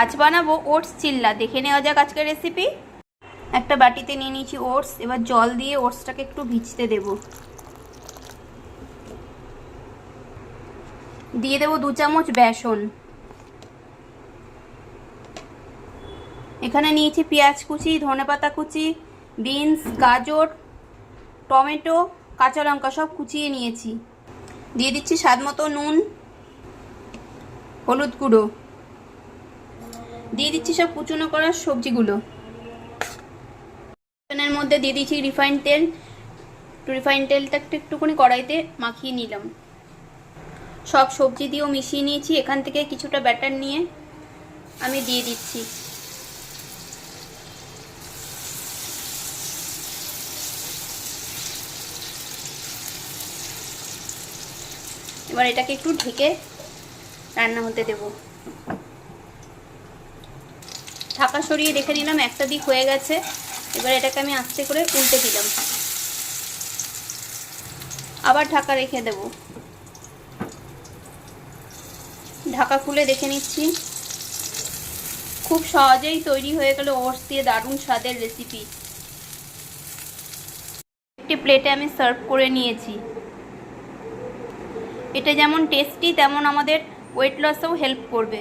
আজ বানাবো ওটস চিল্লা। দেখে নেওয়া যাক আজকের রেসিপি একটা বাটিতে নিয়ে নিয়েছি ওটস। এবার জল দিয়ে ওটসটাকে একটু ভিজতে দেব। দিয়ে দেবো দু চামচ বেসন। এখানে নিয়েছি পেঁয়াজ কুচি, ধনেপাতা কুচি, বিনস, গাজর, টমেটো, কাঁচা লঙ্কা সব কুচিয়ে নিয়েছি। দিয়ে দিচ্ছি স্বাদ মতো নুন, হলুদ গুঁড়ো। দিয়ে দিচ্ছি সব কুচুনো করা সবজিগুলো। এর মধ্যে দিয়ে দিচ্ছি রিফাইন তেল। রিফাইন তেলটা একটু একটুখানি কড়াইতে মাখিয়ে নিলাম। সব সবজি দিয়েও মিশিয়ে নিয়েছি। এখান থেকে কিছুটা ব্যাটার নিয়ে আমি দিয়ে দিচ্ছি। এবার এটাকে একটু ঢেকে রান্না হতে দেব। ঢাকা সরিয়ে রেখে নিলাম একটা দিক হয়ে গেছে। এবার এটাকে আমি আস্তে করে উল্টে দিলাম। আবার ঢাকা রেখে দেব। ঢাকা খুলে দেখে নিচ্ছি। খুব সহজেই তৈরি হয়ে গেল ওটস দিয়ে দারুণ স্বাদের রেসিপি একটি প্লেটে আমি সার্ভ করে নিয়েছি। এটা যেমন টেস্টি তেমন আমাদের ওয়েট লসেও হেল্প করবে।